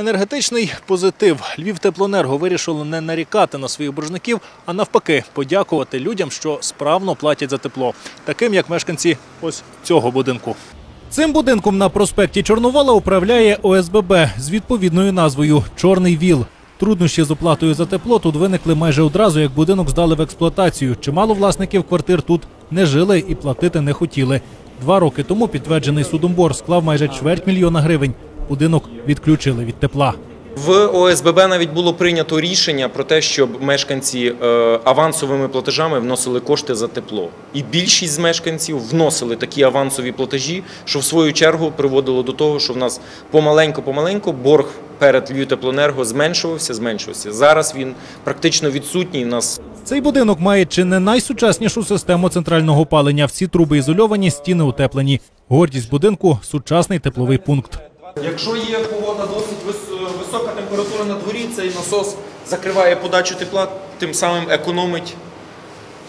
Енергетичний позитив. Львів теплоенерго вирішило не нарікати на своїх боржників, а навпаки, подякувати людям, що справно платять за тепло, таким як мешканці ось цього будинку. Цим будинком на проспекті Чорновола управляє ОСББ з відповідною назвою Чорний ВІЛ. Труднощі з оплатою за тепло тут виникли майже одразу, як будинок здали в експлуатацію. Чимало власників квартир тут не жили і платити не хотіли. Два роки тому підтверджений судом борг склав майже чверть мільйона гривень. Будинок відключили від тепла. В ОСББ навіть було прийнято рішення про те, щоб мешканці е, авансовими платежами вносили кошти за тепло. І більшість з мешканців вносили такі авансові платежі, що в свою чергу приводило до того, що в нас помаленьку-помаленьку борг перед Львівтеплоенерго зменшувався, зменшувався. Зараз він практично відсутній. У нас Цей будинок має чи не найсучаснішу систему центрального опалення. Всі труби ізольовані, стіни утеплені. Гордість будинку сучасний тепловий пункт. Якщо є погода досить висока температура на дворі, цей насос закриває подачу тепла, тим самим економить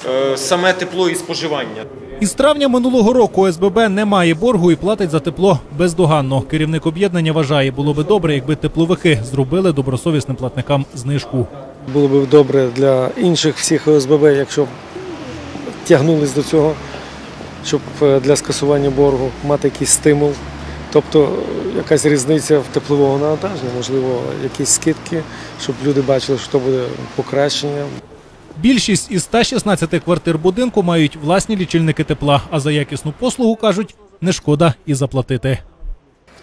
е, саме тепло і споживання. Із травня минулого року ОСББ не має боргу і платить за тепло бездоганно. Керівник об'єднання вважає, було би добре, якби тепловики зробили добросовісним платникам знижку. Було б добре для інших всіх ОСББ, якщо б тягнулись до цього, щоб е, для скасування боргу мати якийсь стимул. Тобто е, якась різниця в теплового навантаження, можливо, якісь скидки, щоб люди бачили, що то буде покращення. Більшість із 116 квартир будинку мають власні лічильники тепла, а за якісну послугу кажуть, не шкода і заплатити.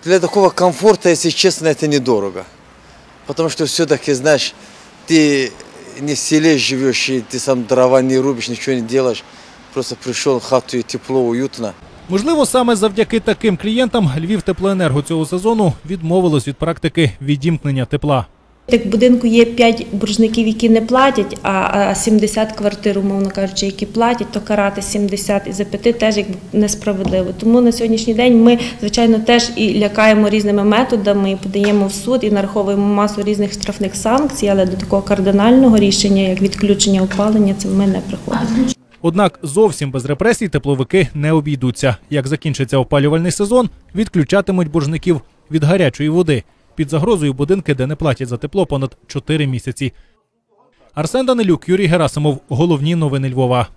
Для такого комфорта, если честно, это недорого. Потому что все-таки, знаешь, ты не в селе живешь, и ты сам дрова не рубишь, ничего не делаешь. Просто пришел в хату и тепло, уютно. Можливо, саме завдяки таким клієнтам Львів теплоенерго цього сезону відмовилось від практики відімкнення тепла. Так в будинку є 5 боржників, які не платять, а а 70 квартир, умовно кажучи, які платять, то карати 70 із 5 теж якби несправедливо. Тому на сьогоднішній день ми, звичайно, теж і лякаємо різними методами, і подаємо в суд, і нараховуємо масу різних штрафних санкцій, але до такого кардинального рішення, як відключення опалення, це ми не приходимо. Однак зовсім без репресій тепловики не обійдуться. Як закінчиться опалювальний сезон, відключатимуть боржників від гарячої води. Під загрозою будинки, де не платять за тепло понад 4 місяці. Арсен Данилюк, Юрій Герасимов. Головні новини Львова.